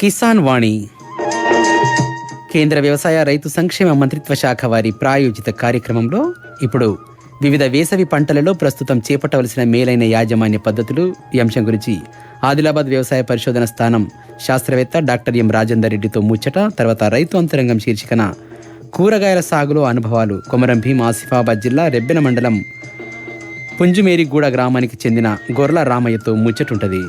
కిసాన్ వాణి కేంద్ర వ్యవసాయ రైతు సంక్షేమ మంత్రిత్వ శాఖ వారి ప్రాయోజిత కార్యక్రమంలో ఇప్పుడు వివిధ వేసవి పంటలలో ప్రస్తుతం చేపట్టవలసిన మేలైన యాజమాన్య పద్ధతులు ఈ అంశం గురించి ఆదిలాబాద్ వ్యవసాయ పరిశోధన స్థానం శాస్త్రవేత్త డాక్టర్ ఎం రాజేందర్ రెడ్డితో ముచ్చట తర్వాత రైతు అంతరంగం శీర్షికన కూరగాయల సాగులో అనుభవాలు. కొమరం భీం ఆసిఫాబాద్ జిల్లా రెబ్బెన మండలం పుంజుమేరిగూడ గ్రామానికి చెందిన గొర్ల రామయ్యతో ముచ్చటుంటది.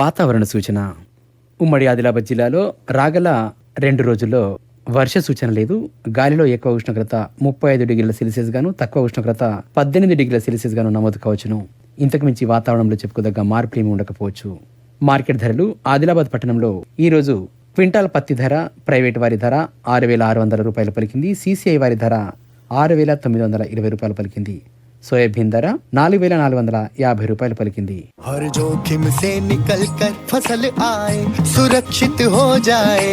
వాతావరణ సూచన. ఉమ్మడి ఆదిలాబాద్ జిల్లాలో రాగల రెండు రోజుల్లో వర్ష సూచన లేదు. గాలిలో ఎక్కువ ఉష్ణోగ్రత ముప్పై ఐదు డిగ్రీల సెల్సియస్ గాను తక్కువ ఉష్ణోగ్రత పద్దెనిమిది డిగ్రీల సెల్సియస్ గాను నమోదు కావచ్చును. ఇంతకు మించి వాతావరణంలో చెప్పుకోదగ్గ మార్పు ఏమి ఉండకపోవచ్చు. మార్కెట్ ధరలు ఆదిలాబాద్ పట్టణంలో ఈరోజు క్వింటాల్ పత్తి ధర ప్రైవేట్ వారి ధర ఆరు వేల ఆరు వందల రూపాయలు పలికింది. సీసీఐ వారి ధర ఆరు వేల తొమ్మిది వందల ఇరవై రూపాయలు పలికింది. సోయాబీన్ ధర నాలుగు వేల నాలుగు వందల యాభై రూపాయలు పలికింది हर जोखिम से निकल कर फसल आए सुरक्षित हो जाए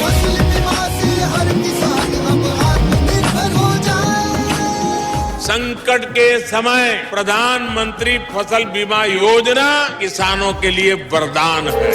फसल बीमा से हर किसान अब आत्मनिर्भर हो जाए संकट के समय प्रधानमंत्री फसल बीमा योजना किसानों के लिए वरदान है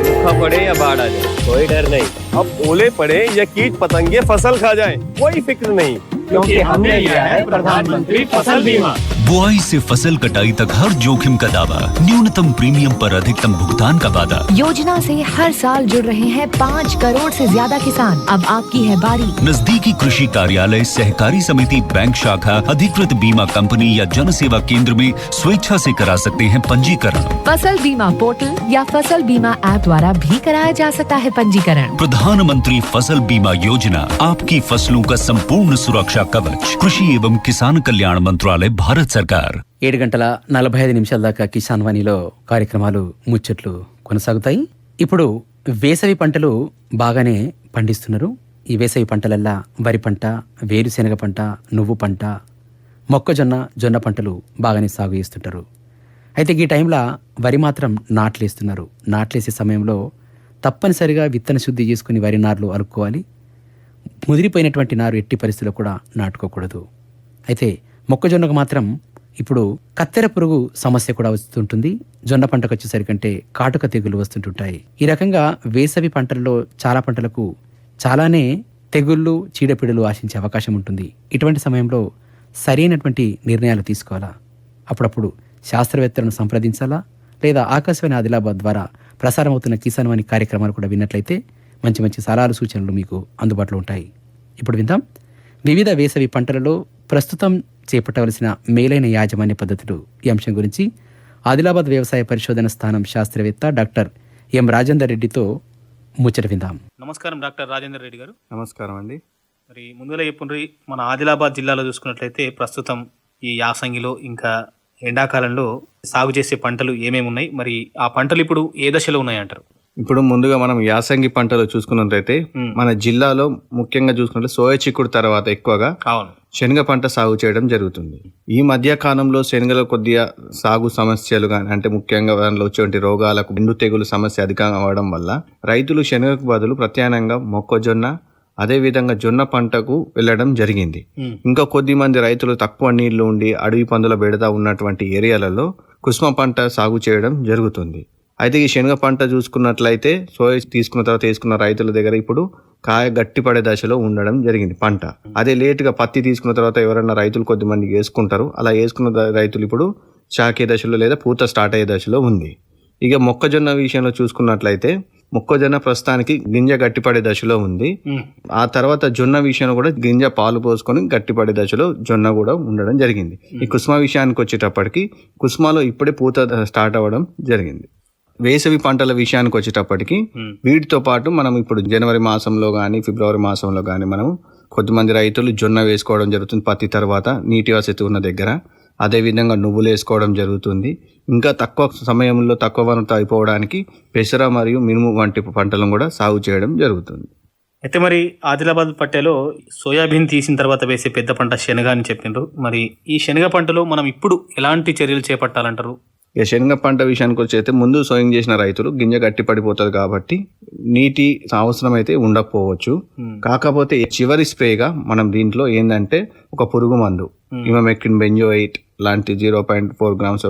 सूखा पड़े या बाढ़ आ जाए कोई डर नहीं अब ओले पड़े या कीट पतंगे फ़सल खा जाए कोई फ़िक्र नहीं क्योंकि हमने लिया है प्रधानमंत्री फ़सल बीमा। बुआई से फ़सल कटाई तक हर जोखिम का दावा न्यूनतम प्रीमियम पर अधिकतम भुगतान का वादा। योजना से हर साल जुड़ रहे हैं पाँच करोड़ से ज़्यादा किसान। अब आपकी है बारी। नजदीकी कृषि कार्यालय सहकारी समिति बैंक शाखा अधिकृत बीमा कंपनी या जन सेवा केंद्र में स्वेच्छा से करा सकते हैं पंजीकरण। फ़सल बीमा पोर्टल या फ़सल बीमा ऐप द्वारा भी कराया जा सकता है पंजीकरण। प्रधानमंत्री फसल बीमा योजना आपकी फसलों का संपूर्ण सुरक्षा कवच कृषि एवं किसान कल्याण मंत्रालय भारत सरकार ఏడు గంటల నలభై ఐదు నిమిషాల దాకా కిసాన్ వాణిలో కార్యక్రమాలు ముచ్చట్లు కొనసాగుతాయి ఇప్పుడు వేసవి పంటలు బాగానే పండిస్తున్నారు ఈ వేసవి పంటలల్లా వరి పంట వేరుశెనగ పంట నువ్వు పంట మొక్కజొన్న జొన్న పంటలు బాగానే సాగు చేస్తుంటారు అయితే ఈ టైంలో వరి మాత్రం నాట్లేస్తున్నారు నాట్లేసే సమయంలో తప్పనిసరిగా విత్తన శుద్ధి చేసుకుని వరి నార్లు అలుక్కోవాలి ముదిరిపోయినటువంటి నారు ఎట్టి పరిస్థితుల్లో కూడా నాటుకోకూడదు. అయితే మొక్కజొన్నకు మాత్రం ఇప్పుడు కత్తెర పురుగు సమస్య కూడా వస్తుంటుంది. జొన్న పంటకు వచ్చేసరికంటే కాటుక తెగులు వస్తుంటుంటాయి. ఈ రకంగా వేసవి పంటల్లో చాలా పంటలకు చాలానే తెగుళ్ళు చీడపీడలు ఆశించే అవకాశం ఉంటుంది. ఇటువంటి సమయంలో సరైనటువంటి నిర్ణయాలు తీసుకోవాలా? అప్పుడప్పుడు శాస్త్రవేత్తలను సంప్రదించాలా? లేదా ఆకాశవాణి ఆదిలాబాద్ ద్వారా ప్రసారం అవుతున్న కిసాన్ వాణి కార్యక్రమాలు కూడా విన్నట్లయితే మంచి మంచి సలహాలు సూచనలు మీకు అందుబాటులో ఉంటాయి. ఇప్పుడు విందాం. వివిధ వేసవి పంటలలో ప్రస్తుతం చేపట్టవలసిన మేలైన యాజమాన్య పద్ధతులు ఈ అంశం గురించి ఆదిలాబాద్ వ్యవసాయ పరిశోధన స్థానం శాస్త్రవేత్త డాక్టర్ ఎం రాజేందర్ రెడ్డితో ముచ్చట విందాం. నమస్కారం డాక్టర్ రాజేందర్ రెడ్డి గారు. నమస్కారం అండి. మరి ముందుగా చెప్పుండ్రి మన ఆదిలాబాద్ జిల్లాలో చూసుకున్నట్లయితే ప్రస్తుతం ఈ యాసంగిలో ఇంకా ఎండాకాలంలో సాగు చేసే పంటలు ఏమేమి ఉన్నాయి? మరి ఆ పంటలు ఇప్పుడు ఏ దశలో ఉన్నాయి అంటారు? ఇప్పుడు ముందుగా మనం యాసంగి పంటలు చూసుకున్నట్లయితే. మన జిల్లాలో ముఖ్యంగా చూసుకుంటే సోయా చిక్కుడు తర్వాత ఎక్కువగా అవును. శనగ పంట సాగు చేయడం జరుగుతుంది. ఈ మధ్య కాలంలో శనగలో కొద్దిగా సాగు సమస్యలు కానీ అంటే ముఖ్యంగా దానిలో వచ్చేటువంటి రోగాలకు ఎండు తెగులు సమస్య అధికంగా అవడం వల్ల రైతులు శనగకు బదులు ప్రత్యామ్నాయంగా మొక్కజొన్న అదే విధంగా జొన్న పంటకు వెళ్ళడం జరిగింది. ఇంకా కొద్ది మంది రైతులు తక్కువ నీళ్ళు ఉండి అడవి పందుల బెడద ఉన్నటువంటి ఏరియాలలో కుసుమ పంట సాగు చేయడం జరుగుతుంది. అయితే ఈ శనగ పంట చూసుకున్నట్లయితే సోయ తీసుకున్న తర్వాత తీసుకున్న రైతుల దగ్గర ఇప్పుడు కాయ గట్టిపడే దశలో ఉండడం జరిగింది పంట. అదే లేటుగా పత్తి తీసుకున్న తర్వాత ఎవరైనా రైతులు కొద్దిమంది వేసుకుంటారు. అలా వేసుకున్న రైతులు ఇప్పుడు శాఖే దశలో లేదా పూత స్టార్ట్ అయ్యే దశలో ఉంది. ఇక మొక్కజొన్న విషయంలో చూసుకున్నట్లయితే మొక్కజొన్న ప్రస్తుతానికి గింజ గట్టిపడే దశలో ఉంది. ఆ తర్వాత జొన్న విషయంలో కూడా గింజ పాలు పోసుకొని గట్టిపడే దశలో జొన్న కూడా ఉండడం జరిగింది. ఈ కుసుమ విషయానికి వచ్చేటప్పటికి కుసుమలో ఇప్పుడే పూత స్టార్ట్ అవ్వడం జరిగింది. వేసవి పంటల విషయానికి వచ్చేటప్పటికి. వీటితో పాటు మనం ఇప్పుడు జనవరి మాసంలో కానీ ఫిబ్రవరి మాసంలో కానీ మనం కొద్దిమంది రైతులు జొన్న వేసుకోవడం జరుగుతుంది. పత్తి తర్వాత నీటి వసతి ఉన్న దగ్గర. అదేవిధంగా నువ్వులు వేసుకోవడం జరుగుతుంది. ఇంకా తక్కువ సమయంలో తక్కువ వనరుతో అయిపోవడానికి పెసర మరియు మినుము వంటి పంటలను కూడా సాగు చేయడం జరుగుతుంది. అయితే మరి ఆదిలాబాద్ పట్టెలో సోయాబీన్ తీసిన తర్వాత వేసే పెద్ద పంట శనగ అని చెప్పిండ్రు మరి ఈ శనగ పంటలో మనం ఇప్పుడు ఎలాంటి చర్యలు చేపట్టాలంటారు? ఇక శనగ పంట విషయానికి వచ్చి అయితే ముందు సోయింగ్ చేసిన రైతులు గింజ గట్టి పడిపోతుంది కాబట్టి నీటి అవసరం అయితే ఉండకపోవచ్చు కాకపోతే చివరి స్ప్రేగా మనం దీంట్లో ఏంటంటే ఒక పురుగు మందు. ఇమమెక్టిన్ బెంజోయిట్ లాంటి జీరో పాయింట్ ఫోర్ గ్రామ్స్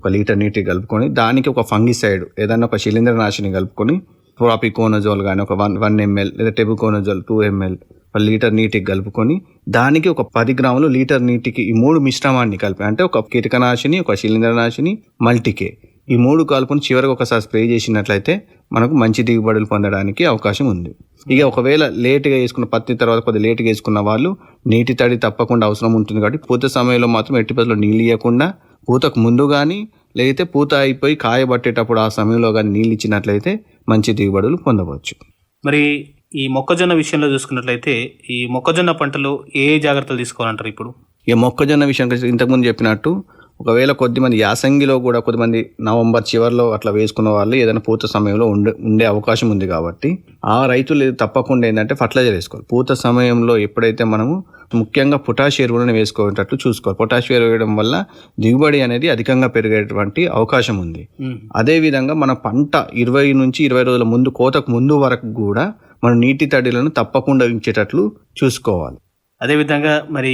ఒక లీటర్ నీటి కలుపుకొని దానికి ఒక ఫంగిసైడ్ ఏదైనా ఒక శిలీంద్ర నాశిని కలుపుకొని ప్రాపికోనజోల్ కానీ ఒక వన్ వన్ ఎంఎల్ లేదా టెబుకోనజోల్ టూ ఎంఎల్ ఒక లీటర్ నీటికి కలుపుకొని దానికి ఒక పది గ్రాములు లీటర్ నీటికి ఈ మూడు మిశ్రమాన్ని కలిపి అంటే ఒక కీటకనాశిని ఒక శిలీంద్రనాశిని మల్టీకే. ఈ మూడు కలుపుని చివరికి ఒకసారి స్ప్రే చేసినట్లయితే మనకు మంచి దిగుబడులు పొందడానికి అవకాశం ఉంది. ఇక ఒకవేళ లేటుగా వేసుకున్న పత్తి తర్వాత కొద్దిగా లేటుగా వేసుకున్న వాళ్ళు నీటి తడి తప్పకుండా అవసరం ఉంటుంది కాబట్టి పూత సమయంలో మాత్రం ఎట్టి పరిస్థితుల్లో నీళ్ళు ఇవ్వకుండా పూతకు ముందు కానీ లేకపోతే పూత అయిపోయి కాయబట్టేటప్పుడు ఆ సమయంలో కానీ నీళ్ళు ఇచ్చినట్లయితే మంచి దిగుబడులు పొందవచ్చు. మరి ఈ మొక్కజొన్న విషయంలో చూసుకున్నట్లయితే ఈ మొక్కజొన్న పంటలో ఏ జాగ్రత్తలు తీసుకోవాలంటారు ఇప్పుడు? ఇక మొక్కజొన్న విషయానికి వచ్చి ఇంతకుముందు చెప్పినట్టు ఒకవేళ కొద్దిమంది యాసంగిలో కూడా కొద్దిమంది నవంబర్ చివరిలో అట్లా వేసుకున్న వాళ్ళు ఏదైనా పూత సమయంలో ఉండే ఉండే అవకాశం ఉంది కాబట్టి ఆ రైతులు తప్పకుండా ఏంటంటే ఫర్టిలైజర్ వేసుకోవాలి. పూత సమయంలో ఎప్పుడైతే మనము ముఖ్యంగా పొటాష్ ఎరువులను వేసుకోవేటట్టు చూసుకోవాలి. పొటాష్ ఎరువు వేయడం వల్ల దిగుబడి అనేది అధికంగా పెరిగేటువంటి అవకాశం ఉంది. అదే విధంగా మన పంట ఇరవై నుంచి ఇరవై రోజుల ముందు కోతకు ముందు వరకు కూడా మనం నీటి తడిలను తప్పకుండా ఉంచేటట్లు చూసుకోవాలి. అదేవిధంగా మరి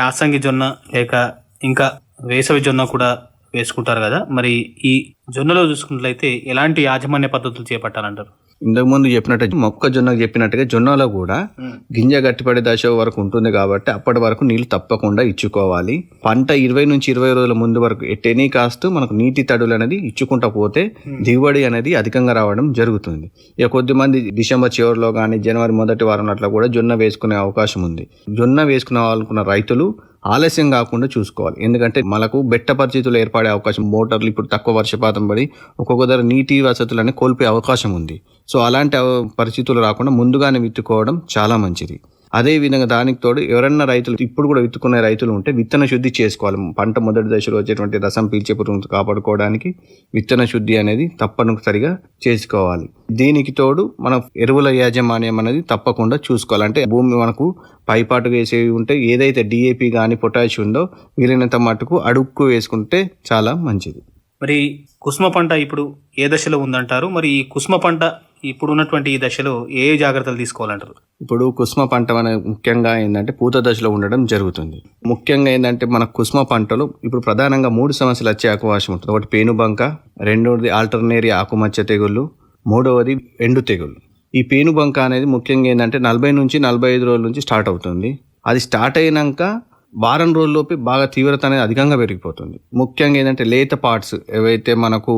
యాసంగి జొన్న లేక ఇంకా వేసవి జొన్న కూడా వేసుకుంటారు కదా. మరి ఈ జొన్నలో చూసుకున్నట్లయితే ఎలాంటి యాజమాన్య పద్ధతులు చేపట్టాలంటారు? ఇంతకుముందు చెప్పినట్టు మొక్కజొన్నకు చెప్పినట్టుగా జొన్నలో కూడా గింజ గట్టిపడే దశ వరకు ఉంటుంది కాబట్టి అప్పటి వరకు నీళ్ళు తప్పకుండా ఇచ్చుకోవాలి. పంట ఇరవై నుంచి ఇరవై రోజుల ముందు వరకు ఎట్టెనీ కాస్తూ మనకు నీటి తడులు అనేది ఇచ్చుకుంటా పోతే దిగుబడి అనేది అధికంగా రావడం జరుగుతుంది. ఇక కొద్దిమంది డిసెంబర్ చివరిలో కానీ జనవరి మొదటి వారం అట్లా కూడా జొన్న వేసుకునే అవకాశం ఉంది. జొన్న వేసుకునే వాళ్ళకున్న రైతులు ఆలస్యం కాకుండా చూసుకోవాలి. ఎందుకంటే మనకు బెట్ట పరిస్థితులు ఏర్పడే అవకాశం మోటార్లు ఇప్పుడు తక్కువ వర్షపాతం పడి ఒక్కొక్క ధర నీటి వసతులని కోల్పోయే అవకాశం ఉంది. సో అలాంటి పరిస్థితులు రాకుండా ముందుగానే విత్తుకోవడం చాలా మంచిది. అదే విధంగా దానికి తోడు ఎవరన్నా రైతులు ఇప్పుడు కూడా విత్తుకునే రైతులు ఉంటే విత్తన శుద్ధి చేసుకోవాలి. పంట మొదటి దశలో వచ్చేటువంటి రసం పీల్చే పురుగు కాపాడుకోవడానికి విత్తన శుద్ధి అనేది తప్పనిసరిగా చేసుకోవాలి. దీనికి తోడు మనం ఎరువుల యాజమాన్యం అనేది తప్పకుండా చూసుకోవాలి. అంటే భూమి మనకు పైపాటు వేసేవి ఉంటే ఏదైతే డిఏపి కానీ పొటాష్ ఉందో వీలైనంత మటుకు అడుక్కు వేసుకుంటే చాలా మంచిది. మరి కుసుమ పంట ఇప్పుడు ఏ దశలో ఉందంటారు? మరి ఈ కుసుమ పంట ఇప్పుడు ఉన్నటువంటి ఈ దశలో ఏ జాగ్రత్తలు తీసుకోవాలంటారు? ఇప్పుడు కుసుమ పంట అనేది ముఖ్యంగా ఏంటంటే పూత దశలో ఉండడం జరుగుతుంది. ముఖ్యంగా ఏంటంటే మన కుసుమ పంటలు ఇప్పుడు ప్రధానంగా మూడు సమస్యలు వచ్చే అవకాశం ఉంటుంది. ఒకటి పేనుబంక రెండవది ఆల్టర్నేరీ ఆకుమచ్చ తెగుళ్ళు మూడవది ఎండు తెగుళ్ళు. ఈ పేనుబంక అనేది ముఖ్యంగా ఏంటంటే నలభై నుంచి నలభై ఐదు రోజుల నుంచి స్టార్ట్ అవుతుంది. అది స్టార్ట్ అయినాక వారం రోజుల్లోపే బాగా తీవ్రత అనేది అధికంగా పెరిగిపోతుంది. ముఖ్యంగా ఏంటంటే లేత పార్ట్స్ ఏవైతే మనకు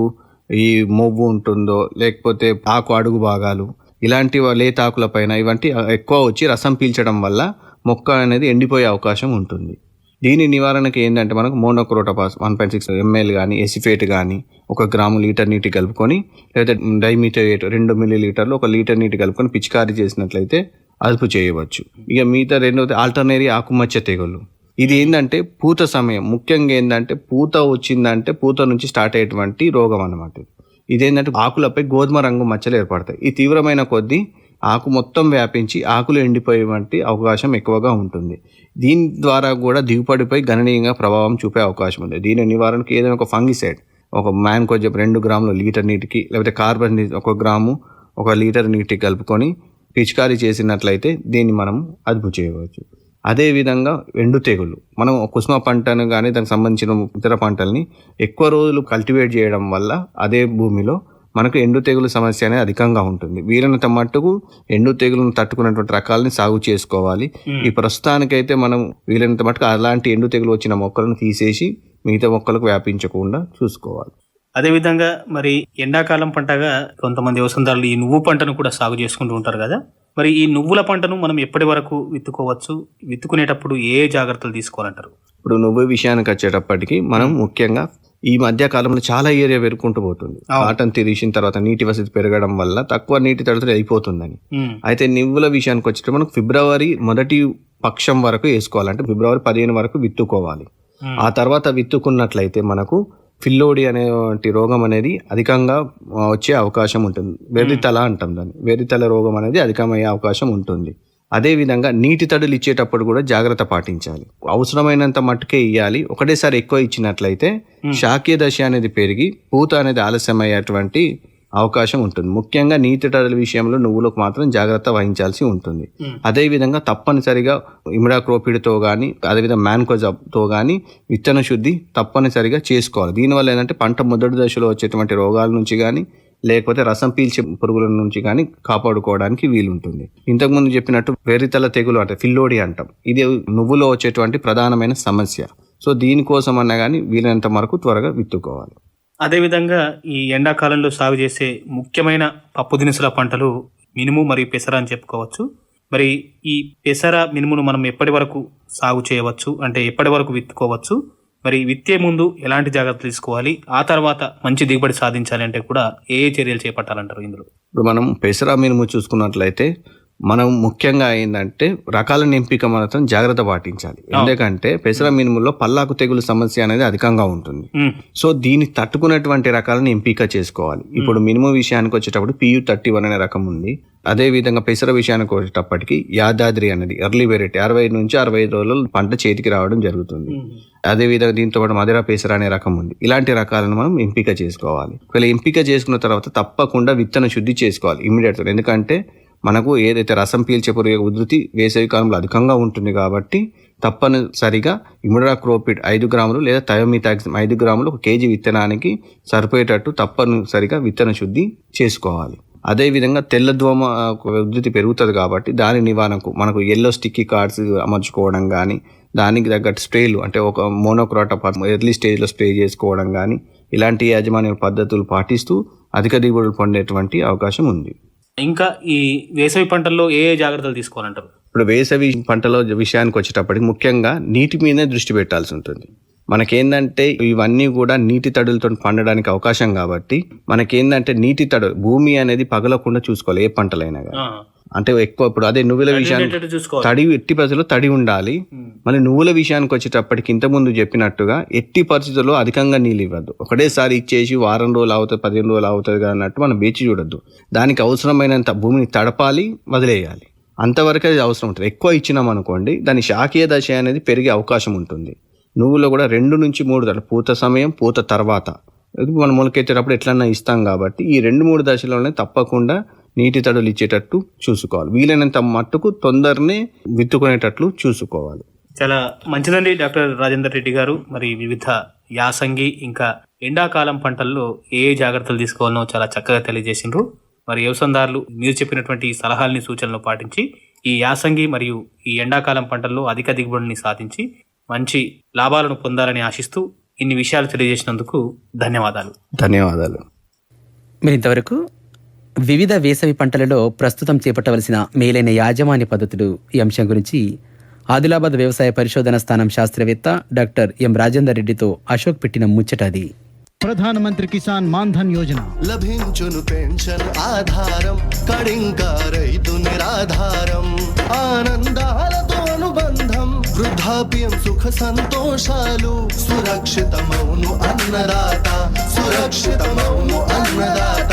ఈ మొవ్వు ఉంటుందో లేకపోతే ఆకు అడుగు భాగాలు ఇలాంటి లేత ఆకుల పైన ఇవంటి ఎక్కువ వచ్చి రసం పీల్చడం వల్ల మొక్క అనేది ఎండిపోయే అవకాశం ఉంటుంది. దీని నివారణకి ఏంటంటే మనకు monocrotophos one point six ML కానీ ఎసిఫేట్ కానీ ఒక గ్రాము లీటర్ నీటి కలుపుకొని లేదా డైమీటరేట్ రెండు మిల్లీ లీటర్లు ఒక లీటర్ నీటి కలుపుకొని పిచికారీ చేసినట్లయితే అదుపు చేయవచ్చు. ఇక మిగతా రెండవది ఆల్టర్నేరీ ఆకుమచ్చ తెగులు. ఇది ఏంటంటే పూత సమయం. ముఖ్యంగా ఏంటంటే పూత వచ్చిందంటే పూత నుంచి స్టార్ట్ అయ్యేటువంటి రోగం అన్నమాట ఇది. ఇదేంటంటే ఆకులపై గోధుమ రంగు మచ్చలు ఏర్పడతాయి. ఈ తీవ్రమైన కొద్దీ ఆకు మొత్తం వ్యాపించి ఆకులు ఎండిపోయే వంటి అవకాశం ఎక్కువగా ఉంటుంది. దీని ద్వారా కూడా దిగుబడిపై గణనీయంగా ప్రభావం చూపే అవకాశం ఉంది. దీని నివారణకు ఏదైనా ఒక ఫంగిసైడ్ ఒక మ్యాన్ కొంచెం రెండు గ్రాములు లీటర్ నీటికి లేకపోతే కార్బన్ ఒక గ్రాము ఒక లీటర్ నీటికి కలుపుకొని పిచికారీ చేసినట్లయితే దీన్ని మనం అదుపు చేయవచ్చు. అదే విధంగా ఎండు తెగులు. మనం కుసుమ పంటను కానీ దానికి సంబంధించిన ఇతర పంటల్ని ఎక్కువ రోజులు కల్టివేట్ చేయడం వల్ల అదే భూమిలో మనకు ఎండు తెగులు సమస్య అనేది అధికంగా ఉంటుంది. వీలైనంత మట్టుకు ఎండు తెగులను తట్టుకున్నటువంటి రకాలని సాగు చేసుకోవాలి. ఈ ప్రస్తుతానికైతే మనం వీలైనంత మట్టుకు అలాంటి ఎండు తెగులు వచ్చిన మొక్కలను తీసేసి మిగతా మొక్కలకు వ్యాపించకుండా చూసుకోవాలి. అదేవిధంగా మరి ఎండాకాలం పంటగా కొంతమంది వ్యవసాయదారులు ఈ నువ్వు పంటను కూడా సాగు చేసుకుంటూ ఉంటారు కదా. మరి ఈ నువ్వుల పంటను మనం ఎప్పటి వరకు విత్తుకోవచ్చు? విత్తుకునేటప్పుడు ఏ జాగ్రత్తలు తీసుకోవాలంటారు? ఇప్పుడు నువ్వు విషయానికి వచ్చేటప్పటికి మనం ముఖ్యంగా ఈ మధ్య కాలంలో చాలా ఏరియా పెరుగుకుంటూ పోతుంది. కాటన్ తీసిన తర్వాత నీటి వసతి పెరగడం వల్ల తక్కువ నీటి తడుతులు అయిపోతుందని. అయితే నివ్వుల విషయానికి వచ్చేటప్పుడు మనకు ఫిబ్రవరి మొదటి పక్షం వరకు వేసుకోవాలంటే ఫిబ్రవరి పదిహేను వరకు విత్తుకోవాలి. ఆ తర్వాత విత్తుకున్నట్లయితే మనకు ఫిల్లోడి అనేటువంటి రోగం అనేది అధికంగా వచ్చే అవకాశం ఉంటుంది. వెర్రితల అంటాం దాన్ని. వెర్రితల రోగం అనేది అధికమయ్యే అవకాశం ఉంటుంది. అదే విధంగా నీటి తడులు ఇచ్చేటప్పుడు కూడా జాగ్రత్త పాటించాలి. అవసరమైనంత మట్టుకే ఇవ్వాలి ఒకటేసారి ఎక్కువ ఇచ్చినట్లయితే శాకీయ దశ అనేది పెరిగి పూత అనేది ఆలస్యం అయ్యేటువంటి అవకాశం ఉంటుంది. ముఖ్యంగా నీటి తడుల విషయంలో నువ్వులకు మాత్రం జాగ్రత్త వహించాల్సి ఉంటుంది. అదే విధంగా తప్పనిసరిగా ఇమిడాక్రోపిడ్తో కానీ అదేవిధంగా మ్యాన్కోజబ్తో కానీ విత్తన శుద్ధి తప్పనిసరిగా చేసుకోవాలి. దీనివల్ల ఏంటంటే పంట మొదటి దశలో వచ్చేటువంటి రోగాల నుంచి కానీ లేకపోతే రసం పీల్చే పురుగుల నుంచి కానీ కాపాడుకోవడానికి వీలుంటుంది. ఇంతకుముందు చెప్పినట్టు వెర్రితల తెగులు అంటే ఫిల్లోడి అంటాం. ఇది నువ్వులో వచ్చేటువంటి ప్రధానమైన సమస్య. సో దీనికోసం అన్నా కానీ వీలైనంత వరకు త్వరగా విత్తుకోవాలి. అదేవిధంగా ఈ ఎండాకాలంలో సాగు చేసే ముఖ్యమైన పప్పు దినుసుల పంటలు మినుము మరియు పెసర అని చెప్పుకోవచ్చు. మరి ఈ పెసర మినుమును మనం ఎప్పటి వరకు సాగు చేయవచ్చు? అంటే ఎప్పటి వరకు విత్తుకోవచ్చు? మరి విత్తే ముందు ఎలాంటి జాగ్రత్తలు తీసుకోవాలి? ఆ తర్వాత మంచి దిగుబడి సాధించాలి అంటే కూడా ఏ ఏ చర్యలు చేపట్టాలంటారు ఇందులో? ఇప్పుడు మనం పెసర మినుము చూసుకున్నట్లయితే మనం ముఖ్యంగా ఏంటంటే రకాలను ఎంపిక మాత్రం జాగ్రత్త పాటించాలి. ఎందుకంటే పెసర మినుములో పల్లాకు తెగులు సమస్య అనేది అధికంగా ఉంటుంది. సో దీన్ని తట్టుకునేటువంటి రకాలను ఎంపిక చేసుకోవాలి. ఇప్పుడు మినిమం విషయానికి వచ్చేటప్పుడు పియు థర్టీ వన్ అనే రకం ఉంది. అదే విధంగా పెసర విషయానికి వచ్చేటప్పటికి యాదాద్రి అనేది ఎర్లీ వెరైటీ అరవై నుంచి అరవై ఐదు రోజులు పంట చేతికి రావడం జరుగుతుంది. అదే విధంగా దీంతో పాటు మధుర పెసర అనే రకం ఉంది. ఇలాంటి రకాలను మనం ఎంపిక చేసుకోవాలి. ఒకవేళ ఎంపిక చేసుకున్న తర్వాత తప్పకుండా విత్తన శుద్ధి చేసుకోవాలి ఇమీడియట్ ఎందుకంటే మనకు ఏదైతే రసం పీల్చే పురుగు ఉధృతి వేసవికాలంలో అధికంగా ఉంటుంది కాబట్టి తప్పనిసరిగా ఇమిడాక్రోపిడ్ ఐదు గ్రాములు లేదా థయోమిథాక్సిమ్ ఐదు గ్రాములు ఒక కేజీ విత్తనానికి సరిపోయేటట్టు తప్పనిసరిగా విత్తన శుద్ధి చేసుకోవాలి. అదేవిధంగా తెల్లదోమ ఉధృతి పెరుగుతుంది కాబట్టి దాని నివారణకు మనకు ఎల్లో స్టిక్కీ కార్డ్స్ అమర్చుకోవడం కానీ దానికి తగ్గట్టు స్ప్రేలు అంటే ఒక మోనోక్రాట ఎర్లీ స్టేజ్లో స్ప్రే చేసుకోవడం కానీ ఇలాంటి యాజమాన్య పద్ధతులు పాటిస్తూ అధిక దిగుబడులు పొందేటువంటి అవకాశం ఉంది. ఇంకా ఈ వేసవి పంటల్లో ఏ ఏ జాగ్రత్తలు తీసుకోవాలంటారు? ఇప్పుడు వేసవి పంటల విషయానికి వచ్చేటప్పటికి ముఖ్యంగా నీటి మీదే దృష్టి పెట్టాల్సి ఉంటుంది. మనకేందంటే ఇవన్నీ కూడా నీటి తడులతో పండడానికి అవకాశం కాబట్టి మనకేందంటే నీటి తడు భూమి అనేది పగలకుండా చూసుకోవాలి ఏ పంటలైనా కానీ అంటే ఎక్కువ ఇప్పుడు అదే నువ్వుల చూసుకోవాలి. తడి ఎట్టి పరిస్థితుల్లో తడి ఉండాలి. మళ్ళీ నువ్వుల విషయానికి వచ్చేటప్పటికి ఇంతకుముందు చెప్పినట్టుగా ఎట్టి పరిస్థితుల్లో అధికంగా నీళ్ళు ఇవ్వద్దు. ఒకటేసారి ఇచ్చేసి వారం రోజులు అవుతుంది పదిహేను రోజులు అవుతుంది అన్నట్టు మనం వేచి చూడొద్దు. దానికి అవసరమైనంత భూమిని తడపాలి వదిలేయాలి. అంతవరకు అది అవసరం ఉంటుంది. ఎక్కువ ఇచ్చినాం అనుకోండి దాని శాఖీయ దశ అనేది పెరిగే అవకాశం ఉంటుంది. నువ్వులో కూడా రెండు నుంచి మూడు దశలు పూత సమయం పూత తర్వాత. మనం మొలకెత్తేటప్పుడు ఎట్లన్నా ఇస్తాం కాబట్టి ఈ రెండు మూడు దశలోనే తప్పకుండా నీటి తడులు ఇచ్చేటట్టు చూసుకోవాలి. వీలైనంత మట్టుకు తొందరనే విత్తుకునేటట్లు చూసుకోవాలి. చాలా మంచిదండి డాక్టర్ రాజేందర్ రెడ్డి గారు. మరి వివిధ యాసంగి ఇంకా ఎండాకాలం పంటల్లో ఏ ఏ జాగ్రత్తలు తీసుకోవాలనో చాలా చక్కగా తెలియజేసిండ్రు. మరి వ్యవసాయదారులు మీరు చెప్పినటువంటి సలహాలని సూచనలు పాటించి ఈ యాసంగి మరియు ఈ ఎండాకాలం పంటల్లో అధిక దిగుబడిని సాధించి మంచి లాభాలను పొందాలని ఆశిస్తూ ఇన్ని విషయాలు తెలియజేసినందుకు ధన్యవాదాలు. ధన్యవాదాలు. మీరు ఇంతవరకు వివిధ వేసవి పంటలలో ప్రస్తుతం చేపట్టవలసిన మేలైన యాజమాన్య పద్ధతులు ఈ అంశం గురించి ఆదిలాబాద్ వ్యవసాయ పరిశోధన స్థానం శాస్త్రవేత్త డాక్టర్ ఎం రాజేందర్ రెడ్డితో అశోక్ పెట్టిన ముచ్చట అది. ప్రధానమంత్రి కిసాన్ మాన్ ధన్ యోజన. లభించును పెన్షన్ ఆధారం కడింకా రైతు నిరాధారం ఆనందాలతో అనుబంధం వృద్ధాప్యం సుఖ సంతోషాలు సురక్షితమౌను అన్నదాత సురక్షితమౌను అన్నదాత.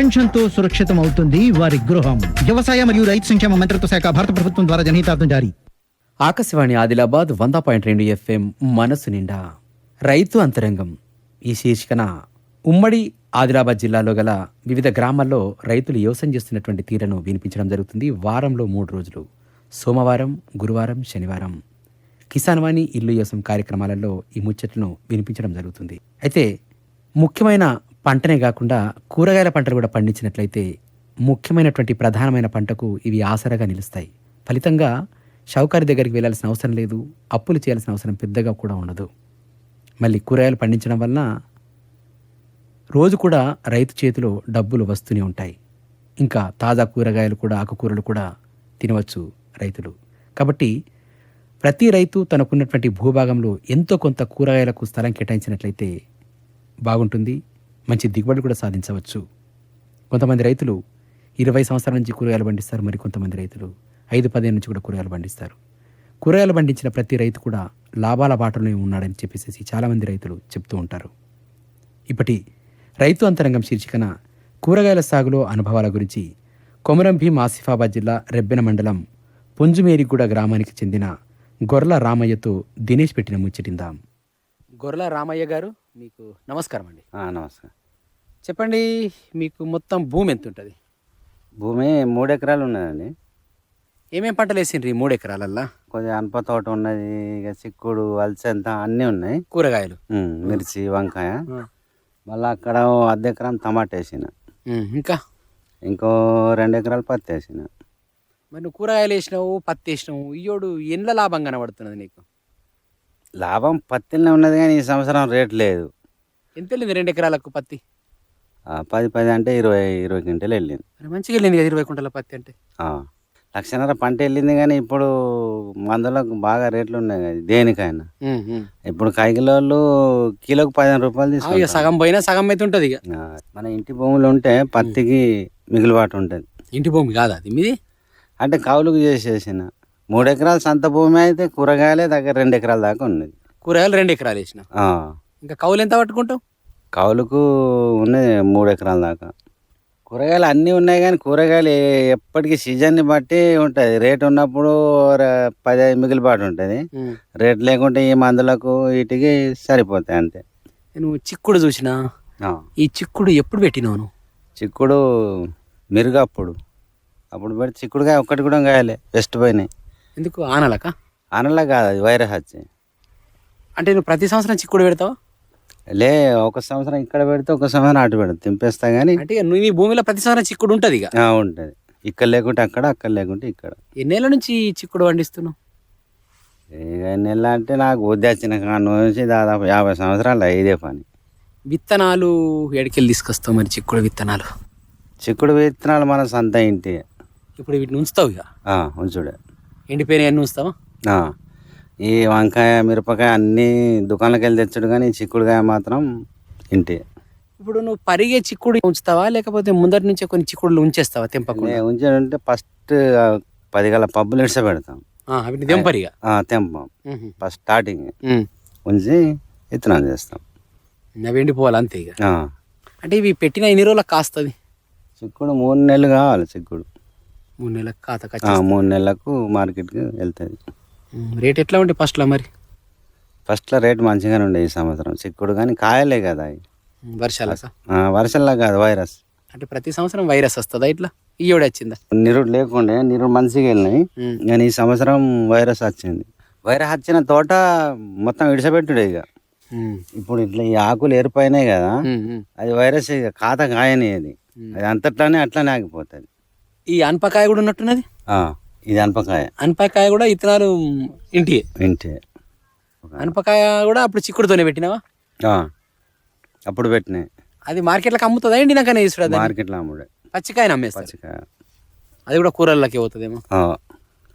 పెన్షన్తో సురక్షితం అవుతుంది వారి గృహం. వ్యవసాయ మరియు రైతు సంక్షేమ మంత్రిత్వ శాఖ భారత ప్రభుత్వం ద్వారా జనహితార్థం జారీ. ఆకాశవాణి ఆదిలాబాద్ వంద పాయింట్ రెండు ఎఫ్ఎం మనసు నిండా. రైతు అంతరంగం. ఈ శీర్షికన ఉమ్మడి ఆదిలాబాద్ జిల్లాలో గల వివిధ గ్రామాల్లో రైతులు వ్యవసాయం చేస్తున్నటువంటి తీరను వినిపించడం జరుగుతుంది. వారంలో మూడు రోజులు. సోమవారం గురువారం శనివారం. కిసాన్ వాణి ఇల్లు వ్యవసాయం కార్యక్రమాలలో ఈ ముచ్చట్లను వినిపించడం జరుగుతుంది. అయితే ముఖ్యమైన పంటనే కాకుండా కూరగాయల పంటలు కూడా పండించినట్లయితే ముఖ్యమైనటువంటి ప్రధానమైన పంటకు ఇవి ఆసరాగా నిలుస్తాయి. ఫలితంగా షౌకారి దగ్గరికి వెళ్ళాల్సిన అవసరం లేదు అప్పులు చేయాల్సిన అవసరం పెద్దగా కూడా ఉండదు. మళ్ళీ కూరగాయలు పండించడం వలన రోజు కూడా రైతు చేతిలో డబ్బులు వస్తూనే ఉంటాయి. ఇంకా తాజా కూరగాయలు కూడా ఆకుకూరలు కూడా తినవచ్చు రైతులు. కాబట్టి ప్రతి రైతు తనకున్నటువంటి భూభాగంలో ఎంతో కొంత కూరగాయలకు స్థలం కేటాయించినట్లయితే బాగుంటుంది. మంచి దిగుబడి కూడా సాధించవచ్చు. కొంతమంది రైతులు ఇరవై సంవత్సరాల నుంచి కూరగాయలు పండిస్తారు మరి కొంతమంది రైతులు ఐదు పదిహేను నుంచి కూడా కూరగాయలు పండిస్తారు. కూరగాయలు పండించిన ప్రతి రైతు కూడా లాభాల బాటలోనే ఉన్నాడని చెప్పేసి చాలామంది రైతులు చెప్తూ ఉంటారు. ఇప్పటి రైతు అంతరంగం శీర్షికన కూరగాయల సాగులో అనుభవాల గురించి కొమరం భీం ఆసిఫాబాద్ జిల్లా రెబ్బెన మండలం పుంజుమేరిగూడ గ్రామానికి చెందిన గొర్ల రామయ్యతో దినేష్ పెట్టిన ముచ్చటిందాం. గొర్ల రామయ్య గారు మీకు నమస్కారం అండి నమస్కారం. చెప్పండి మీకు మొత్తం భూమి ఎంత ఉంటుంది భూమి మూడు ఎకరాలు ఉన్నదండి. ఏమేం పంటలు వేసిండ్రు ఈ మూడు ఎకరాలల్లా? కొద్దిగా అనప తోట ఉన్నది ఇక చిక్కుడు అలసంత అన్నీ ఉన్నాయి. కూరగాయలు? ఉమ్, మిర్చి వంకాయ. మళ్ళీ అక్కడ ఓ అర్ధ ఎకరం టమాటా వేసిన. ఉమ్, ఇంకా? ఇంకో రెండు ఎకరాలు పత్తి వేసిన. మరి నువ్వు కూరగాయలు వేసినావు పత్తి వేసినావు ఇయ్యోడు ఎండ్ల లాభం కనబడుతున్నది నీకు? లాభం పత్తిలో ఉన్నది కానీ ఈ సంవత్సరం రేట్ లేదు. ఎంత వెళ్ళింది రెండు ఎకరాలకు పత్తి? పది పది అంటే ఇరవై ఇరవై క్వింటలు వెళ్ళింది. మరి మంచిగా వెళ్ళింది కదా ఇరవై కుంటల పత్తి అంటే. లక్షన్నర పంట వెళ్ళింది కానీ ఇప్పుడు మందులకు బాగా రేట్లు ఉన్నాయి కదా దేనికైనా. ఇప్పుడు కైకిలోళ్ళు కిలోకి పదిహేను రూపాయలు తీసుకుంటారు సగం పోయినా సగం అయితే ఉంటుంది ఇక. మన ఇంటి భూములు ఉంటే పత్తికి మిగులుబాటు ఉంటుంది. ఇంటి భూమి కాదా అది మీది? అంటే కౌలుకు చేసేసిన. మూడు ఎకరాల సంత భూమి అయితే కూరగాయలే దగ్గర రెండు ఎకరాల దాకా ఉన్నది. కూరగాయలు రెండు ఎకరాలు వేసిన. ఇంకా కౌలు ఎంత పట్టుకుంటావు? కౌలుకు ఉన్నది మూడు ఎకరాల దాకా. కూరగాయలు అన్నీ ఉన్నాయి కానీ కూరగాయలు ఎప్పటికీ సీజన్ని బట్టి ఉంటుంది. రేట్ ఉన్నప్పుడు పది మిగులుబాటు ఉంటుంది. రేట్ లేకుంటే ఈ మందులకు వీటికి సరిపోతాయి అంతే. నేను చిక్కుడు చూసిన? ఈ చిక్కుడు ఎప్పుడు పెట్టినావు నువ్వు? చిక్కుడు మెరుగు అప్పుడు. పెడితే చిక్కుడుకాయ ఒక్కటి కూడా కాయలే వెస్ట్ పోయినాయి. ఎందుకు? ఆనలక? అనలా కాదు అది వైరస్ వచ్చి. అంటే నువ్వు ప్రతి సంవత్సరం చిక్కుడు పెడతావా? లే ఒక సంవత్సరం ఇక్కడ పెడితే ఒక సంవత్సరం అటు పెడతా తింపేస్తా కానీ అంటే ఇక నువ్వు నీ భూమిలో ప్రతి సంవత్సరం చిక్కుడు ఉంటుంది ఇక? ఉంటుంది. ఇక్కడ లేకుంటే అక్కడ అక్కడ లేకుంటే ఇక్కడ. ఎన్నేళ్ళ నుంచి ఈ చిక్కుడు పండిస్తున్నావు? ఇక నెల అంటే నాకు బుద్ధి వచ్చిన కాడ నుంచి దాదాపు యాభై సంవత్సరాలు ఇదే పని. విత్తనాలు ఎడికెళ్ళి తీసుకొస్తావు మరి చిక్కుడు విత్తనాలు? చిక్కుడు విత్తనాలు మన సొంత ఇంటి. ఇప్పుడు వీటిని ఉంచుతావు ఇక? ఆ, ఉంచుడే. ఎండిపోయిన అన్ని ఉంచుతావా? ఆ, ఈ వంకాయ మిరపకాయ అన్నీ దుకాణాలకు వెళ్ళి తెచ్చుడు కానీ చిక్కుడుకాయ మాత్రం ఇంటి. ఇప్పుడు నువ్వు పరిగే చిక్కుడు ఉంచుతావా? లేకపోతే ముందటి నుంచే కొన్ని చిక్కుడులు ఉంచేస్తావా తెంపకుండా? ఉంచాడంటే ఫస్ట్ పది గల పబ్బులు ఇడిస పెడతాం. తెంపరిగా తెంపం. First starting. ఉంచి విత్తనాలు చేస్తాం. అవి ఎండిపోవాలి అంతే ఇక? అంటే ఇవి పెట్టిన ఎన్ని రోజులకు కాస్తుంది? చిక్కుడు మూడు నెలలు కావాలి చిక్కుడు. మూడు నెలలకు కాత. మూడు నెలలకు మార్కెట్కి వెళ్తుంది. రేట్ ఎట్లా ఉంటే ఫస్ట్లో మరి? ఫస్ట్లో రేట్ మంచిగానే ఉండే ఈ సంవత్సరం. చిక్కుడు కానీ కాయలే కదా వర్షంలా కాదు వైరస్. అంటే ప్రతి సంవత్సరం వైరస్ వస్తుందా ఇట్లా? ఈయోడు వచ్చిందా? నీరుడు లేకుండే నీరుడు మంచిగా వెళ్ళినాయి. కానీ ఈ సంవత్సరం వైరస్ వచ్చింది. వైరస్ వచ్చిన తోట మొత్తం ఇడిసపెట్టుడే ఇక. ఇప్పుడు ఇట్లా ఈ ఆకులు ఏరిపోయినాయి కదా. అది వైరస్ ఇక ఖాతా కాయని అది అది అంతట్లానే అట్లానే ఆగిపోతుంది. ఈ అనపకాయ కూడా ఉన్నట్టున్నది? ఇది అనపకాయ. అనపకాయ కూడా ఇత్తనాలు ఇంటియే. ఇంటి అనపకాయ కూడా అప్పుడు చిక్కుడుతోనే పెట్టినావా? అప్పుడు పెట్టినాయి. అది మార్కెట్లకు అమ్ముతుందా? ఎండినాకనే తీసుడు అది మార్కెట్లో అమ్ముడే. పచ్చికాయని అమ్మేస్తారు పచ్చికాయ. అది కూడా కూరల్లోకి పోతుందేమో.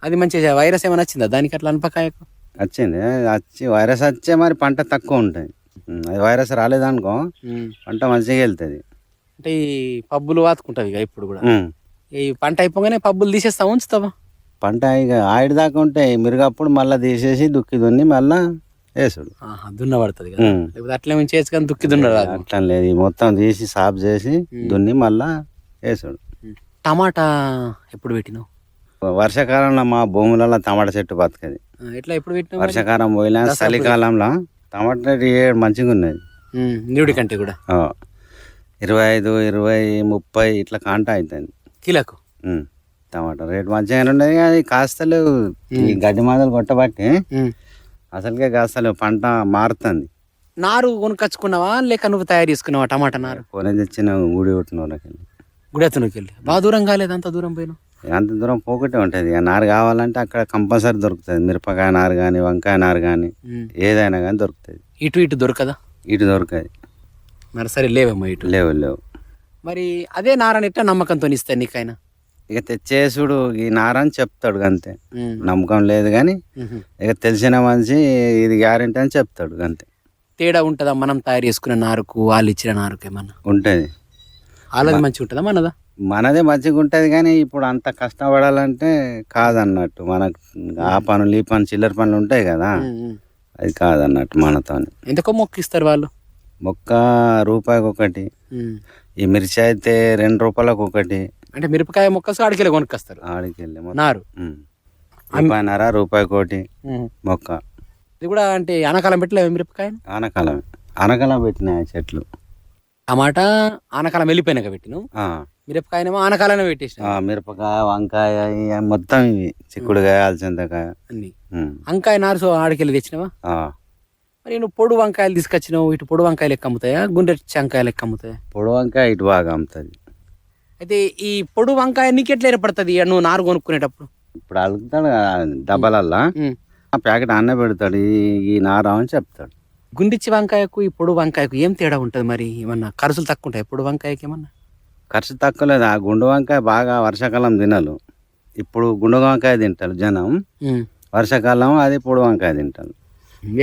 అది మంచిగా వైరస్ ఏమైనా వచ్చిందా? దానికి అట్లా అనపకాయకు? వచ్చింది. వచ్చి వైరస్ వచ్చే మరి పంట తక్కువ ఉంటుంది అది వైరస్ రాలేదనుకో. పంట మంచిగా వెళ్తుంది. అంటే ఈ పబ్బులు వాతుకుంటావు ఇక ఇప్పుడు కూడా. ఈ పంట అయిపోగానే పబ్బులు తీసేస్తావా ఉంచుతావా? పంట ఇక ఆయిడ్ దాకా ఉంటాయి మిరుగప్పుడు మళ్ళీ తీసేసి దుక్కి దున్ని మళ్ళా వేసుడు. దున్న పడుతుంది కదా. అట్లే ఉంచేసి కానీ దుక్కి దున్న రాదు. అట్లా లేదు. మొత్తం తీసి సాఫ్ చేసి దున్ని మళ్ళా వేసుడు. టమాటా ఎప్పుడు పెట్టినావు? వర్షాకాలంలో మా భూములలో టమాటా చెట్టు బతకది. ఎట్లా ఎప్పుడు పెట్టినావు మరి? వర్షాకాలం పోయినా చలికాలంలో టమాటా రేటు మంచిగా ఉన్నది. నిరుడి కంటే కూడా. ఇరవై ఐదు ఇరవై ముప్పై ఇట్లా కాంటా అవుతుంది కిలోకు. టమాటా రేట్ మంచిగానే ఉన్నది కానీ కాస్తలేవు ఈ గడ్డి మందులు కొట్టబట్టి అసలుకే కాస్తలేవు పంట మారుతుంది. నారు కొనుకొచ్చుకున్నావా? లేక నువ్వు తయారు చేసుకున్నావా టమాటా నారు? కొని తెచ్చిన ఊడి కొట్టినోళ్ళకి గుడెత్తునకి వెళ్ళి బాగా దూరం కాలేదు అంత దూరం పోయినావు అంత దూరం పోకటే ఉంటుంది. నారు కావాలంటే అక్కడ కంపల్సరీ దొరుకుతుంది. మిరపకాయ నారు కానీ వంకాయ నారు కానీ. ఏదైనా కానీ దొరుకుతుంది. ఇటు ఇటు దొరకదా? ఇటు దొరకదు. నర్సరీ లేవమ్మా ఇటు. లేవు లేవు. మరి అదే నారని ఎట్లా నమ్మకంతో ఇస్తాను నీకైనా? ఇక తెచ్చేసుడు ఈ నార అని చెప్తాడు అంతే. నమ్మకం లేదు కానీ. ఇక తెలిసిన మనిషి ఇది గ్యారెంటీ అని చెప్తాడు అంతే తేడా ఉంటుందా మనం తయారు చేసుకున్న నారుకు వాళ్ళు ఇచ్చిన నారుకు ఏమన్నా? ఉంటుంది. వాళ్ళది మంచిగా ఉంటుందా మనదా? మనదే మంచిగా ఉంటుంది కానీ ఇప్పుడు అంత కష్టపడాలంటే కాదన్నట్టు. మనకు ఆ పనులు ఈ పనులు చిల్లర పనులు ఉంటాయి కదా. అది కాదన్నట్టు మనతో ఎంతకో మొక్క ఇస్తారు వాళ్ళు? మొక్క రూపాయికి ఒకటి. ఈ మిర్చి అయితే రెండు రూపాయలకు ఒకటి. అంటే మిరపకాయ మొక్క ఆడికెళ్ళి కొనుక్కొస్తారు. ఆడికి వెళ్ళి మొత్తం. నారు. రూపాయిన్నర రూపాయి కోటి. మొక్క. ఇది కూడా అంటే ఆనకాలం పెట్టలేవు మిరపకాయ ఆనకాలం ఆనకాలం పెట్టినాయి ఆ చెట్లు. టమాటా ఆనకాలం వెళ్ళిపోయినాక పెట్టిను. మిరపకాయనేమో ఆనకాలనే పెట్టేసిన మిరపకాయ వంకాయ మొత్తం ఇవి. చిక్కుడుకాయ అలసందకాయ. అన్ని. వంకాయ నారు సో ఆడికెళ్ళి తెచ్చినావా. మరి నువ్వు పొడు వంకాయలు తీసుకొచ్చినావు ఇటు పొడు వంకాయలు లెక్క అమ్ముతాయా గుండె వంకాయలు లెక్క అమ్ముతాయా పొడి వంకాయ ఇటు బాగా అమ్ముతుంది. అయితే ఈ పొడు వంకాయ నీకు ఎట్లా ఏర్పడుతుంది? నువ్వు నారు కొనుక్కునేటప్పుడు. ఇప్పుడు అలుగుతాడు కదా డబ్బాలల్లా. ఆ ప్యాకెట్ అన్న పెడతాడు ఈ నారా అని చెప్తాడు. గుండిచ్చి వంకాయకు ఈ పొడు వంకాయకు ఏం తేడా ఉంటుంది మరి? ఏమన్నా ఖర్చులు తక్కువ ఉంటాయి పొడు వంకాయకి ఏమన్నా? ఖర్చు తక్కువ లేదు. ఆ గుండు వంకాయ బాగా వర్షాకాలం తినలు. ఇప్పుడు గుండు వంకాయ తింటారు జనం. వర్షాకాలం అది పొడి వంకాయ తింటారు.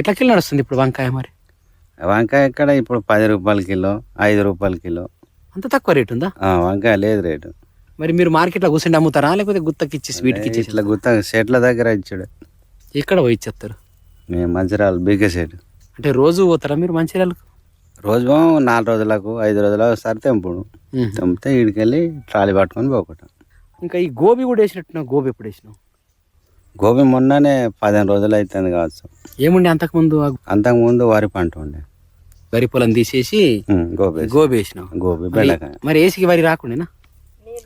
ఎట్లా కిలో నడుస్తుంది ఇప్పుడు వంకాయ మరి? వంకాయ ఇక్కడ ఇప్పుడు పది రూపాయల కిలో ఐదు రూపాయల కిలో. అంత తక్కువ రేటు ఉందా? వంకాయ లేదు రేటు. మరి మీరు మార్కెట్లో కూర్చుండి అమ్ముతారా? లేకపోతే గుత్తకి ఇచ్చేసి వీటికి ఇచ్చేసి ఇట్లా గుత్త చెట్ల దగ్గర ఇచ్చాడు. ఎక్కడ పోయి ఇచ్చేస్తారు? మేము మంచిర్యాల బీకే సెట్ అంటే రోజు పోతారా మీరు మంచిర్యాలకు? రోజు నాలుగు రోజులకు ఐదు రోజులకు ఒకసారి తెంపుడు. తెంపితే ఈడికెళ్ళి ట్రాలీ పట్టుకొని పోకటం. ఇంకా ఈ గోబీ కూడా వేసినట్టున్నావు? గోబీ ఎప్పుడు వేసినావు? గోబీ మొన్ననే పదిహేను రోజులు అవుతుంది కావచ్చు. ఏముండే అంతకుముందు అంతకుముందు వరి పంట ఉండే. వరి పొలం తీసేసి గోబీ గోబీ వేసినావు గోబీ మరి- బెండకాయ. మరి ఏసికి వరి రాకుండేనా?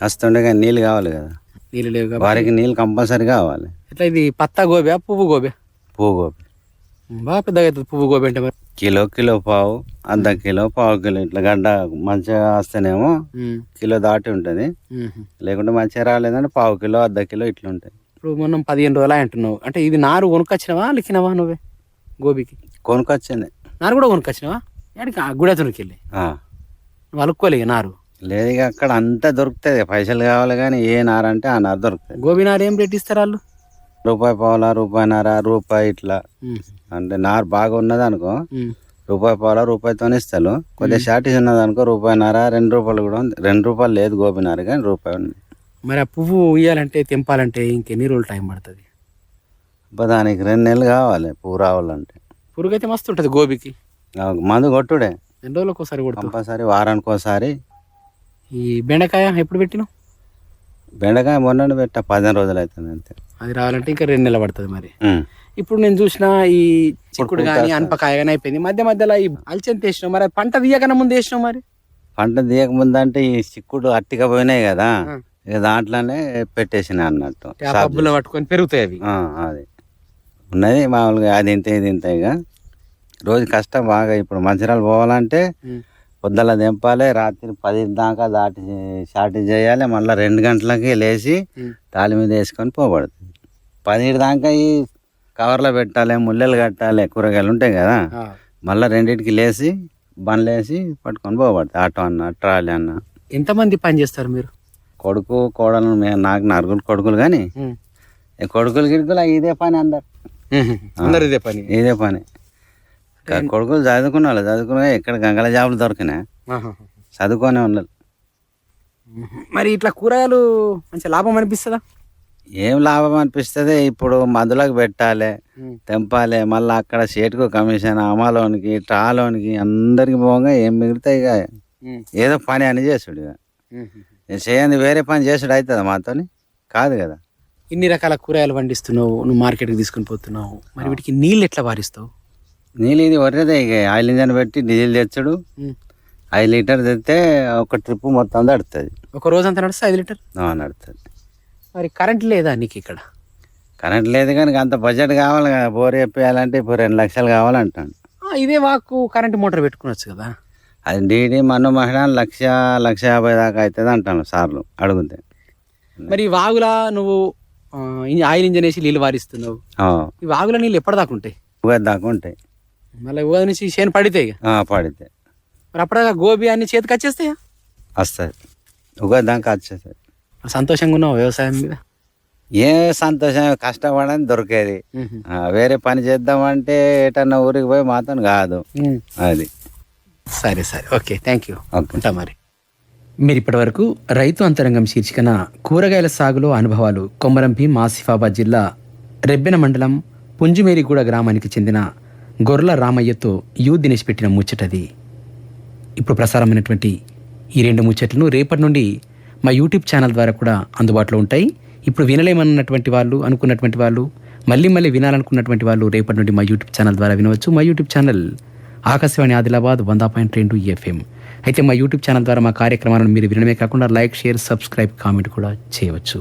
వస్తుండే కానీ నీళ్ళు కావాలి కదా. నీళ్ళు లేవు కాబట్టి. వారికి నీళ్ళు కంపల్సరీ కావాలి. ఎట్లా ఇది పత్తా గోబీ పువ్వు గోబీ? పువ్వు గోబీ. బాగా పెద్దగా అవుతుంది పువ్వు గోబీ అంటే మరి. కిలో కిలో పావు అర్ధ కిలో పావు కిలో. ఇట్లా గడ్డ మంచిగా వస్తేనేమో. కిలో దాటి ఉంటుంది. లేకుంటే మంచిగా రాలేదంటే పావు కిలో అర్ధ కిలో ఇట్లా ఉంటాయి. ఇప్పుడు మనం పదిహేను రోజులు అంటున్నావు. అంటే ఇది నారు కొనుక్కొచ్చినావా లిఖినవా నువ్వే గోబీకి? కొనుకొచ్చింది నారు కూడా కొనుక్కొచ్చినావా? ఎక్కడికి గుడెతునికి వెళ్ళి. ఆ. నువ్వు అలుక్కోలే నారు. లేదు ఇక అక్కడ అంతా దొరుకుతుంది. పైసలు కావాలి కానీ ఏ నార అంటే ఆ నార దొరుకుతుంది. గోబీ నారు ఏం రేట్ ఇస్తారు వాళ్ళు? రూపాయి పావులా రూపాయి నార రూపాయి ఇట్లా. అంటే నారు బాగా ఉన్నది అనుకో. రూపాయి పావులా రూపాయితో ఇస్తారు. కొద్దిగా షార్టేజ్ ఉన్నది అనుకో రూపాయి నార రెండు రూపాయలు కూడా ఉంది. రెండు రూపాయలు లేదు గోపి నార కానీ రూపాయి ఉంది. మరి ఆ పువ్వు ఇయ్యాలంటే తెంపాలంటే ఇంకెన్ని రోజులు టైం పడుతుంది? దానికి రెండు నెలలు కావాలి పువ్వు రావాలంటే. పురుగు అయితే మస్తు ఉంటుంది గోబీకి. ఆ మందు కొట్టుడే. ఎన్ని రోజులకు ఒకసారి కొడుతుంది కంపల్సరీ వారానికి ఒకసారి ఈ బెండకాయ ఎప్పుడు పెట్టినావు? బెండకాయ మొన్న పెట్ట పదిహేను రోజులు అవుతుంది అంతే. అది రావాలంటే ఇంకా రెండు నెలలు పడుతుంది మరి. ఇప్పుడు నేను చూసిన ఈ చిక్కుడు కానీ అనపకాయ కానీ అయిపోయింది. మధ్య మధ్యలో ఈ అల్చెంత వేసినావు మరి. పంట తీయకన్నా ముందు వేసినావు మరి? పంట తీయక ముందు అంటే ఈ చిక్కుడు అట్టిగా పోయినాయి కదా ఇక దాంట్లోనే పెట్టేసిన అన్నట్టు. పబ్బులో పట్టుకొని పెరుగుతాయి అవి. అది. ఉన్నది మామూలుగా అది ఇంత ఇది ఇంత ఇక. రోజు కష్టం బాగా ఇప్పుడు మంచిర్యాల పోవాలంటే. పొద్దుల దింపాలి రాత్రి పది దాకా దాటి షార్ట్ చేయాలి మళ్ళీ రెండు గంటలకి లేచి. తాళి మీద వేసుకొని పోబడుతుంది. పదిహేడు దాకా ఈ కవర్లో పెట్టాలి ముల్లెలు కట్టాలి కూరగాయలు ఉంటాయి కదా. మళ్ళీ రెండింటికి లేచి బండ్లు వేసి పట్టుకొని పోబడుతుంది. ఆటో అన్న ట్రాలీ అన్న. ఎంతమంది పని చేస్తారు మీరు? కొడుకు కోడలు మేము నాకు నలుగురు కొడుకులు కానీ కొడుకులు గిడుకులు ఇదే పని అందరు. అందరు ఇదే పని. ఇదే పని. కొడుకులు చదువుకున్న వాళ్ళు చదువుకున్న ఇక్కడ గంగల జాబులు దొరికినాయి ఆహా. చదువుకొని ఉన్నారు మరి ఇట్లా కూరగాయలు మంచి లాభం అనిపిస్తుందా? ఏం లాభం అనిపిస్తుంది? ఇప్పుడు మందులకు పెట్టాలి. తెంపాలి మళ్ళీ అక్కడ సేటుకు కమిషన్ అమలోనికి ట్రాలోనికి అందరికి పోగా ఏం మిగులుతాయి ఇక. ఏదో పని అని చేసుడు ఇక. నేను చేయండి వేరే పని చేసుడు అవుతుందా మాతోని? కాదు కదా. ఇన్ని రకాల కూరగాయలు పండిస్తున్నావు నువ్వు మార్కెట్కి తీసుకుని పోతున్నావు. మరి వీటికి నీళ్ళు ఎట్లా వారిస్తావు నీళ్ళు ఇది వర్రేదే ఇక ఆయిల్ ఇంజన్ పెట్టి డీజిల్ తెచ్చుడు. ఐదు లీటర్ తెస్తే ఒక ట్రిప్ మొత్తం తడుతుంది ఒక రోజంతా నడిస్తే ఐదు లీటర్? నడుతుంది మరి కరెంట్ లేదా నీకు ఇక్కడ? కరెంట్ లేదు కానీ అంత బడ్జెట్ కావాలి కదా. బోర్ చెప్పేయాలంటే ఇప్పుడు రెండు లక్షలు కావాలంటాను ఇదే వాకు కరెంట్ మోటార్ పెట్టుకోవచ్చు కదా. అది డీడీ మన్ను మహిళ లక్ష లక్ష యాభై దాకా అవుతుంది అంటాను సార్లు అడుగుతే. మరి వాగులా నువ్వు ఆయిల్ ఇంజన్ వేసి నీళ్ళు వారిస్తున్నావు. ఈ వాగుల నీళ్ళు ఎప్పటిదాకా ఉంటాయి? ఉగాది దాకా ఉంటాయి. మళ్ళీ ఉగాది నుంచి చేను పడితే పడితే. మరి అప్పటిదాకా గోబీ అన్ని చేతికి వచ్చేస్తాయా? వస్తుంది ఉగాది దాకా వచ్చేస్తుంది మరి సంతోషంగా ఉన్నావు వ్యవసాయం మీద? ఏ సంతోషం కష్టపడని దొరికేది. వేరే పని చేద్దామంటే ఎటన్నా ఊరికి పోయి మాత్రం కాదు. అది. సరే సరే. ఓకే థ్యాంక్ యూ ఉంటా మరి. మీరు ఇప్పటివరకు రైతు అంతరంగం శీర్షికన కూరగాయల సాగులో అనుభవాలు కొమరం భీం ఆసిఫాబాద్ జిల్లా రెబ్బెన మండలం పుంజుమేరిగూడ గ్రామానికి చెందిన గొర్ల రామయ్యతో యూ దినేష్ పెట్టిన ముచ్చటది. ఇప్పుడు ప్రసారమైనటువంటి ఈ రెండు ముచ్చట్లను రేపటి నుండి మా యూట్యూబ్ ఛానల్ ద్వారా కూడా అందుబాటులో ఉంటాయి. ఇప్పుడు వినలేమన్నటువంటి వాళ్ళు అనుకున్నటువంటి వాళ్ళు మళ్ళీ మళ్ళీ వినాలనుకున్నటువంటి వాళ్ళు రేపటి నుండి మా యూట్యూబ్ ఛానల్ ద్వారా వినవచ్చు. మా యూట్యూబ్ ఛానల్ ఆకాశవాణి ఆదిలాబాద్ వంద పాయింట్ రెండు ఎఫ్ఎం. అయితే మా యూట్యూబ్ ఛానల్ ద్వారా మా కార్యక్రమాలను మీరు వినడమే కాకుండా లైక్ షేర్ సబ్స్క్రైబ్ కామెంట్ కూడా చేయవచ్చు.